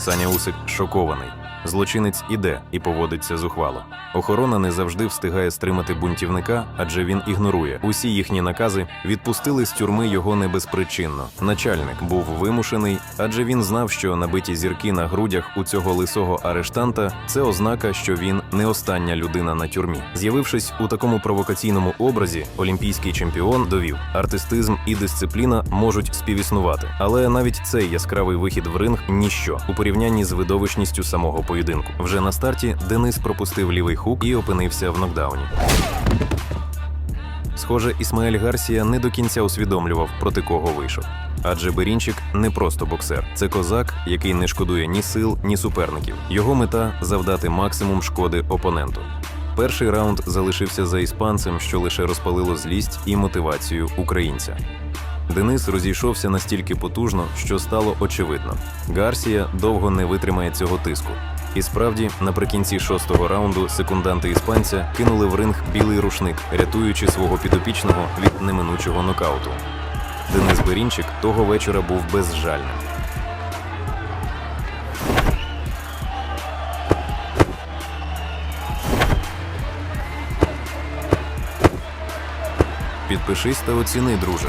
Саня Усик шокований. Злочинець іде і поводиться зухвало. Охорона не завжди встигає стримати бунтівника, адже він ігнорує усі їхні накази. Відпустили з тюрми його не безпричинно. Начальник був вимушений, адже він знав, що набиті зірки на грудях у цього лисого арештанта це ознака, що він не остання людина на тюрмі. З'явившись у такому провокаційному образі, олімпійський чемпіон довів, артистизм і дисципліна можуть співіснувати. Але навіть цей яскравий вихід в ринг ніщо у порівнянні з видовищністю самого поєдинку. Вже на старті Денис пропустив лівий хук і опинився в нокдауні. Схоже, Ісмаель Гарсія не до кінця усвідомлював, проти кого вийшов. Адже Берінчик не просто боксер, це козак, який не шкодує ні сил, ні суперників. Його мета завдати максимум шкоди опоненту. Перший раунд залишився за іспанцем, що лише розпалило злість і мотивацію українця. Денис розійшовся настільки потужно, що стало очевидно. Гарсія довго не витримає цього тиску. І справді, наприкінці шостого раунду секунданти іспанця кинули в ринг білий рушник, рятуючи свого підопічного від неминучого нокауту. Денис Берінчик того вечора був безжальним. Підпишись та оціни, друже.